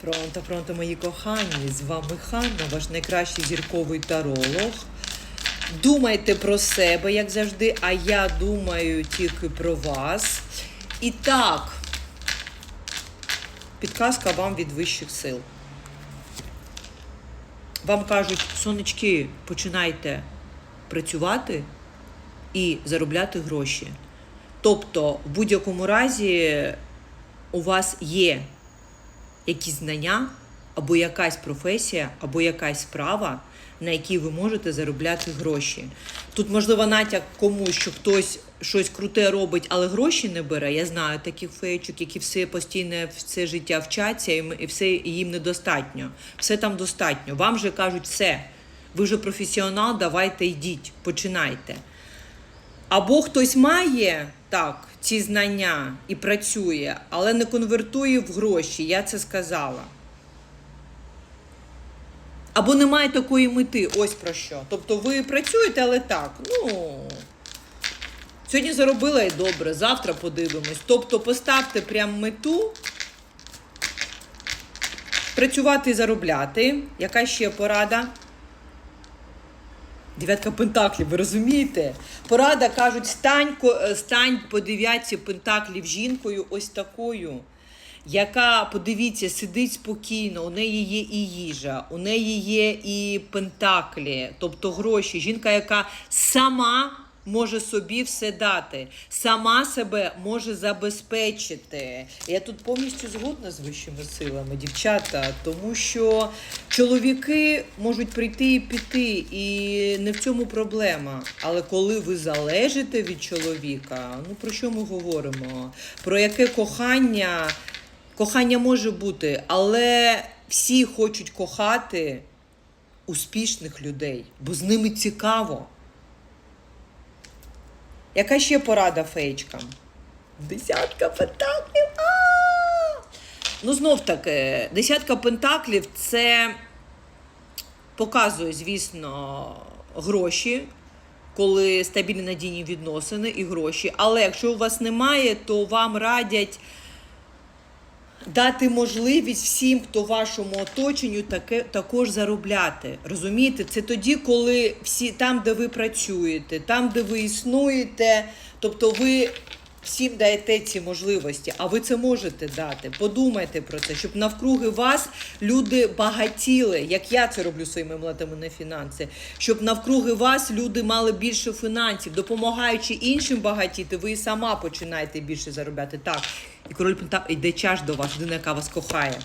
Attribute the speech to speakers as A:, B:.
A: Пронто, пронто, мої кохані, з вами Ханна, ваш найкращий зірковий таролог. Думайте про себе, як завжди, а я думаю тільки про вас. І так, підказка вам від вищих сил. Вам кажуть, сонечки, починайте працювати і заробляти гроші. Тобто, в будь-якому разі у вас є якісь знання, або якась професія, або якась справа, на якій ви можете заробляти гроші. Тут, можливо, натяк комусь, що хтось щось круте робить, але гроші не бере. Я знаю таких фейчок, які все постійно все життя вчаться, і все їм недостатньо. Все там достатньо. Вам же кажуть, все, ви вже професіонал, давайте йдіть, починайте. Або хтось має так ці знання і працює, але не конвертує в гроші, я це сказала. Або немає такої мети, ось про що. Тобто ви працюєте, але так. Ну сьогодні заробила і добре, завтра подивимось. Тобто поставте прям мету. Працювати і заробляти. Яка ще порада? Дев'ятка пентаклів, ви розумієте? Порада кажуть, стань, е, стань по дев'ятці пентаклів жінкою ось такою, яка, подивіться, сидить спокійно, у неї є і їжа, у неї є і пентаклі, тобто гроші. Жінка, яка сама може собі все дати, сама себе може забезпечити. Я тут повністю згодна з вищими силами, дівчата, тому що чоловіки можуть прийти і піти, і не в цьому проблема. Але коли ви залежите від чоловіка, ну про що ми говоримо? Про яке кохання? Кохання може бути, але всі хочуть кохати успішних людей, бо з ними цікаво. Яка ще порада феєчкам? Десятка пентаклів. А! Ну, знов таки, десятка пентаклів це показує, звісно, гроші, коли стабільні надійні відносини і гроші. Але якщо у вас немає, то вам радять дати можливість всім, хто в вашому оточенню, таке також заробляти. Розумієте, це тоді, коли всі там, де ви працюєте, там, де ви існуєте, тобто ви. Всім даєте ці можливості, а ви це можете дати. Подумайте про це, щоб навкруги вас люди багатіли, як я це роблю своїми млатами на фінанси, щоб навкруги вас люди мали більше фінансів, допомагаючи іншим багатіти, ви і сама починаєте більше заробляти. Так, і король Пента йде чаш до вас, людина, яка вас кохає.